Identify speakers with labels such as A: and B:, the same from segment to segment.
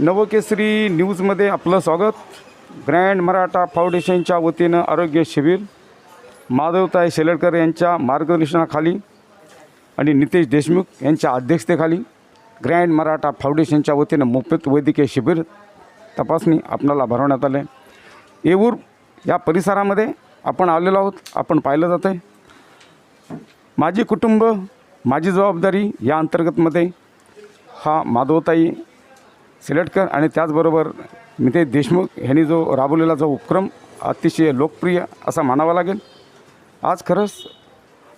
A: नवकेसरी न्यूजमध्ये आपलं स्वागत. ग्रँड मराठा फाउंडेशनच्या वतीनं आरोग्य शिबिर. माधवताई शेलडकर यांच्या मार्गदर्शनाखाली आणि नितेश देशमुख यांच्या अध्यक्षतेखाली ग्रँड मराठा फाउंडेशनच्या वतीनं मोफत वैद्यकीय शिबिर तपासणी आपणाला भरवण्यात आलं आहे येऊर या परिसरामध्ये आपण आलेलो आहोत. आपण पाहिलं जातं आहे माझी कुटुंब माझी जबाबदारी या अंतर्गतमध्ये हा माधवताई सिलेटकर आणि त्याचबरोबर नितेश देशमुख ह्यांनी जो राबवलेला जो उपक्रम अतिशय लोकप्रिय असा मानावा लागेल. आज खरंच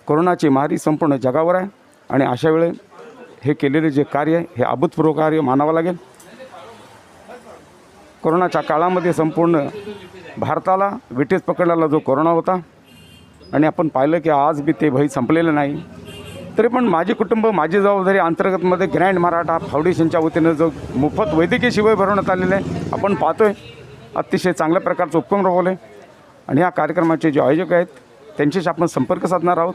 A: कोरोनाची महारी संपूर्ण जगावर आहे आणि अशा वेळे हे केलेले जे कार्य आहे हे अभूतपूर्व कार्य मानावं लागेल. कोरोनाच्या काळामध्ये संपूर्ण भारताला विटेस पकडलेला जो कोरोना होता आणि आपण पाहिलं की आज बी ते भय संपलेलं नाही. तरी पण माझे कुटुंब माझी जबाबदारी अंतर्गतमध्ये ग्रँड मराठा फाउंडेशनच्या वतीनं जो मोफत वैद्यकीय शिबिर भरवण्यात आलेलं आहे आपण पाहतो आहे अतिशय चांगल्या प्रकारचं उपक्रम राबवलं आहे आणि या कार्यक्रमाचे जे आयोजक आहेत त्यांच्याशी आपण संपर्क साधणार आहोत.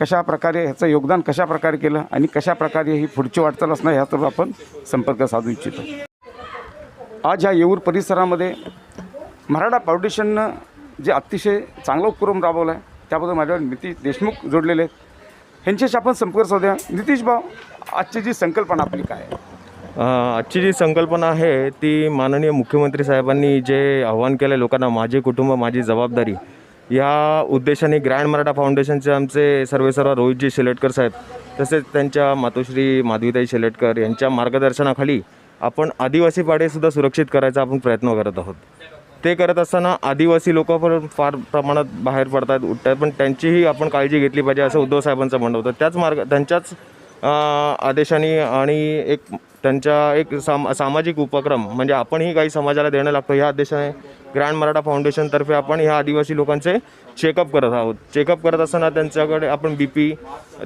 A: कशा प्रकारे ह्याचं योगदान कशा प्रकारे केलं आणि कशा प्रकारे ही पुढची वाटचाल असणार ह्याचं आपण संपर्क साधू इच्छितो. आज ह्या येऊर परिसरामध्ये मराठा फाउंडेशननं जे अतिशय चांगला उपक्रम राबवला आहे त्याबद्दल माझ्यावर नितीश देशमुख जोडलेले आहेत. ह्यांच्याशी आपण संपर्क साधूया. नितीश भाऊ आजची जी संकल्पना आपली काय आहे?
B: आजची जी संकल्पना आहे ती माननीय मुख्यमंत्री साहेबांनी जे आव्हान केलं लोकांना माझे कुटुंब माझी जबाबदारी या उद्देशाने ग्रँड मराठा फाउंडेशनचे आमचे सर्वेसर्वा रोहितजी शेलटकर साहेब तसेच त्यांच्या मातोश्री माधवीताई शेलटकर यांच्या मार्गदर्शनाखाली आपण आदिवासी पाडेसुद्धा सुरक्षित करायचा आपण प्रयत्न करत आहोत. ते करत असताना आदिवासी लोक पण फार प्रमाणात बाहेर पडतात उठतात पण त्यांचीही आपण काळजी घेतली पाहिजे असं उद्धव साहेबांचं म्हणणं होतं. त्याच मार्ग त्यांच्याच आदेशाने आणि एक त्यांच्या एक साम सामाजिक उपक्रम म्हणजे आपणही काही समाजाला देणं लागतो ह्या आदेशाने ग्रँड मराठा फाउंडेशनतर्फे आपण ह्या आदिवासी लोकांचे चेकअप करत आहोत. चेकअप करत असताना त्यांच्याकडे आपण बी पी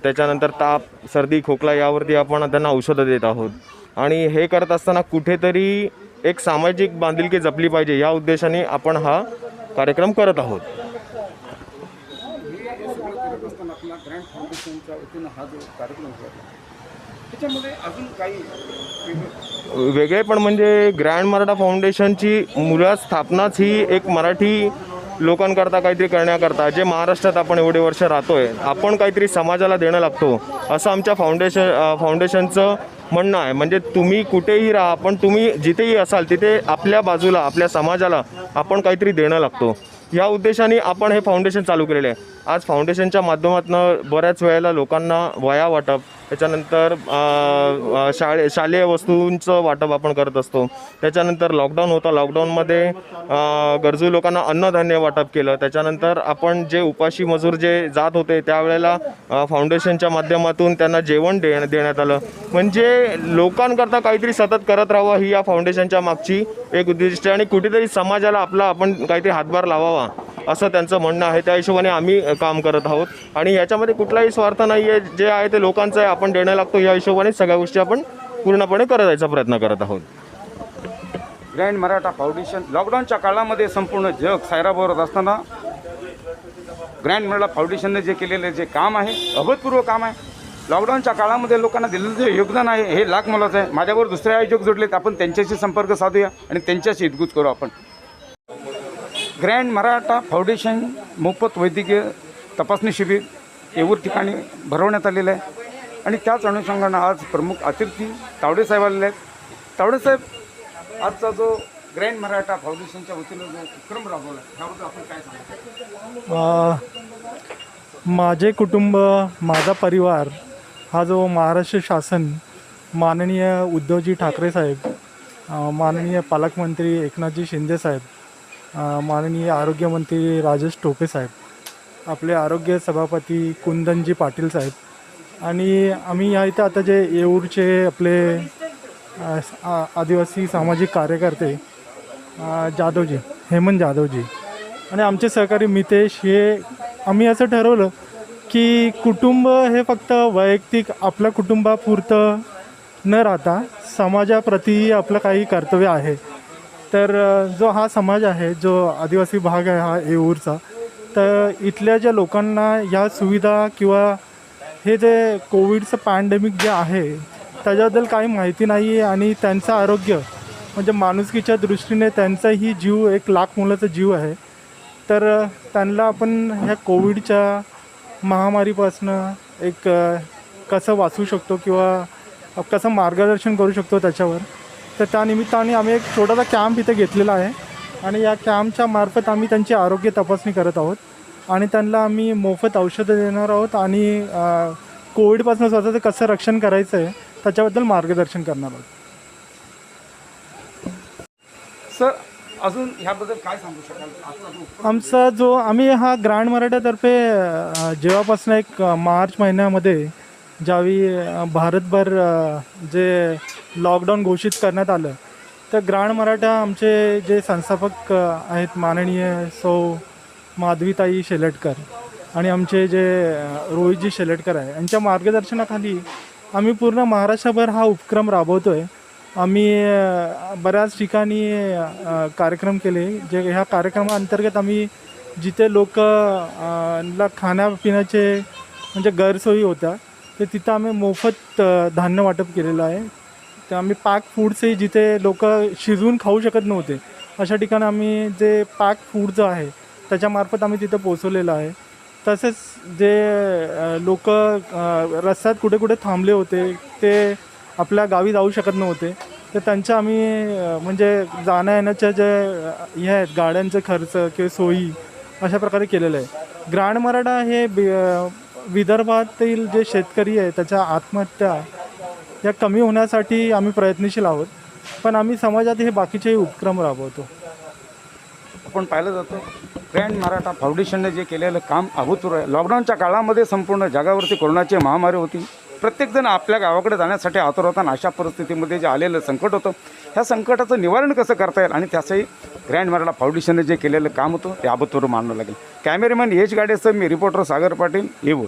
B: त्याच्यानंतर ताप सर्दी खोकला यावरती आपण त्यांना औषधं देत आहोत. आणि हे करत असताना कुठेतरी एक सामाजिक बांधिलकी जपली पाहिजे. या उद्देशाने आपण हा कार्यक्रम करत आहोत.
A: वेगळे
B: पण म्हणजे ग्रँड मराठा फाउंडेशनची मुळात स्थापनाच ही एक मराठी लोकांकरता काहीतरी करण्याकरता जे महाराष्ट्रात आपण एवढे वर्ष राहतोय आपण काहीतरी समाजाला देणं लागतो असं आमच्या फाउंडेशन फाउंडेशनचं म्हणणं आहे. म्हणजे तुम्ही कुठेही राहा पण तुम्ही जिथेही असाल तिथे आपल्या बाजूला आपल्या समाजाला आपण काहीतरी देणं लागतो. या उद्देशाने आपण हे फाउंडेशन चालू केलेले आहे. आज फाउंडेशनच्या माध्यमातून बऱ्याच वेळेला लोकांना वया वाटप त्याच्यानंतर शाळे शालेय वस्तूंचं वाटप आपण करत असतो. त्याच्यानंतर लॉकडाऊन होता. लॉकडाऊनमध्ये गरजू लोकांना अन्नधान्य वाटप केलं. त्याच्यानंतर आपण जे उपाशी मजूर जे जात होते त्यावेळेला फाउंडेशनच्या माध्यमातून त्यांना जेवण दे देण्यात आलं. म्हणजे लोकांकरता काहीतरी सतत करत राहावं ही या फाउंडेशनच्या मागची एक उद्दिष्ट आणि कुठेतरी समाजाला आपला आपण काहीतरी हातभार लावावा. असं त्यांचं म्हणणं आहे. त्या हिशोबाने आम्ही काम करत आहोत. आणि याच्यामध्ये कुठलाही स्वार्थ नाही आहे जे आहे ते लोकांचं आहे. आपण देणं लागतो या हिशोबाने सगळ्या गोष्टी आपण पूर्णपणे करत जायचा प्रयत्न करत आहोत.
A: ग्रँड मराठा फाउंडेशन लॉकडाऊनच्या काळामध्ये संपूर्ण जग सायराबरोबर असताना ग्रँड मराठा फाउंडेशनने जे केलेलं जे काम आहे अभूतपूर्व काम आहे लॉकडाऊनच्या काळामध्ये लोकांना दिलेलं जे योगदान आहे हे लाख मोलाचं आहे. माझ्यावर दुसरे आयोजक जोडलेत. आपण त्यांच्याशी संपर्क साधूया आणि त्यांच्याशी हितगुज करू आपण. ग्रँड मराठा फाउंडेशन मोफत वैद्यकीय तपासणी शिबिर येऊर ठिकाणी भरवण्यात आलेलं आहे. आणि त्याच अनुषंगानं आज प्रमुख अतिथी तावडेसाहेब आलेले आहेत. तावडेसाहेब आजचा जो ग्रँड मराठा फाउंडेशनच्या वतीनं जो उपक्रम राबवला त्याबद्दल आपण काय सांगतो
C: माझे कुटुंब माझा परिवार हा जो महाराष्ट्र शासन माननीय उद्धवजी ठाकरे साहेब माननीय पालकमंत्री एकनाथजी शिंदे साहेब माननीय आरोग्यमंत्री राजेश टोपे साहेब आपले आरोग्य सभापती कुंदनजी पाटील साहेब आणि आम्ही या इथं आता जे येऊरचे आपले आ- आदिवासी सामाजिक कार्यकर्ते जाधवजी हेमंत जाधवजी आणि आमचे सहकारी मितेश हे आम्ही असं ठरवलं की कुटुंब हे फक्त वैयक्तिक आपल्या कुटुंबापुरतं न राहता समाजाप्रती आपलं काही कर्तव्य आहे. तर जो हा समाज आहे जो आदिवासी भाग आहे हा येऊरचा तर इथल्या ज्या लोकांना ह्या सुविधा किंवा हे जे कोविडचं पॅन्डेमिक जे आहे त्याच्याबद्दल काही माहिती नाही आहे आणि त्यांचं आरोग्य म्हणजे माणुसकीच्या दृष्टीने त्यांचाही जीव एक लाख मुलाचा जीव आहे. तर त्यांना आपण ह्या कोविडच्या महामारीपासनं एक कसं वाचू शकतो किंवा कसं मार्गदर्शन करू शकतो त्याच्यावर? तर त्या निमित्ताने आम्ही एक छोटासा कॅम्प इथे घेतलेला आहे. आणि या कॅम्पच्या मार्फत आम्ही त्यांची आरोग्य तपासणी करत आहोत. आणि त्यांना आम्ही मोफत औषधं देणार आहोत आणि कोविडपासून स्वतःचं कसं रक्षण करायचं आहे त्याच्याबद्दल मार्गदर्शन करणार आहोत.
A: सर अजून ह्याबद्दल काय सांगू शकाल?
C: आमचा जो आम्ही हा ग्रँड मराठातर्फे अ, जेव्हापासून एक मार्च महिन्यामध्ये ज्यावेळी भारतभर जे लॉकडाऊन घोषित करण्यात आलं. तर ग्रांड मराठा आमचे जे संस्थापक आहेत माननीय सौ माधवीताई शेलटकर आणि आमचे जे रोहितजी शेलटकर आहे यांच्या मार्गदर्शनाखाली आम्ही पूर्ण महाराष्ट्रभर हा उपक्रम राबवतो आहे आम्ही बऱ्याच ठिकाणी कार्यक्रम केले जे ह्या कार्यक्रमाअंतर्गत आम्ही जिथे लोक ला खाण्यापिण्याचे म्हणजे गैरसोयी होत्या ते तिथं आम्ही मोफत धान्य वाटप केलेलं आहे. तर आम्ही पॅक फूडचे जिथे लोक शिजवून खाऊ शकत नव्हते अशा ठिकाणी आम्ही जे पॅक फूड आहे त्याच्यामार्फत आम्ही तिथं पोचवलेलं आहे. तसेच जे लोक रस्त्यात कुठे कुठे थांबले होते ते आपल्या गावी जाऊ शकत नव्हते. तर त्यांच्या आम्ही म्हणजे जाण्या येण्याच्या जे हे आहेत गाड्यांचे खर्च किंवा सोयी अशा प्रकारे केलेलं आहे. ग्रांड मराठा हे विदर्भातील जे शेतकरी आहे त्याच्या आत्महत्या या कमी होण्यासाठी आम्ही प्रयत्नशील आहोत पण आम्ही समाजात हे बाकीचेही उपक्रम राबवतो.
A: आपण पाहिलं जातं ग्रँड मराठा फाउंडेशनने जे केलेलं काम अभूतपूर्व आहे. लॉकडाऊनच्या काळामध्ये संपूर्ण जगावरती कोरोनाची महामारी होती. प्रत्येकजण आपल्या गावाकडे जाण्यासाठी आतुर होता आणि अशा परिस्थितीमध्ये जे आलेलं संकट होतं ह्या संकटाचं निवारण कसं करता येईल? आणि त्याचंही ग्रँड मराठा फाउंडेशनने जे केलेलं काम होतं ते अभूतपूर्व मानलं लागेल. कॅमेरामॅन एच गाडेसह मी रिपोर्टर सागर पाटील येऊर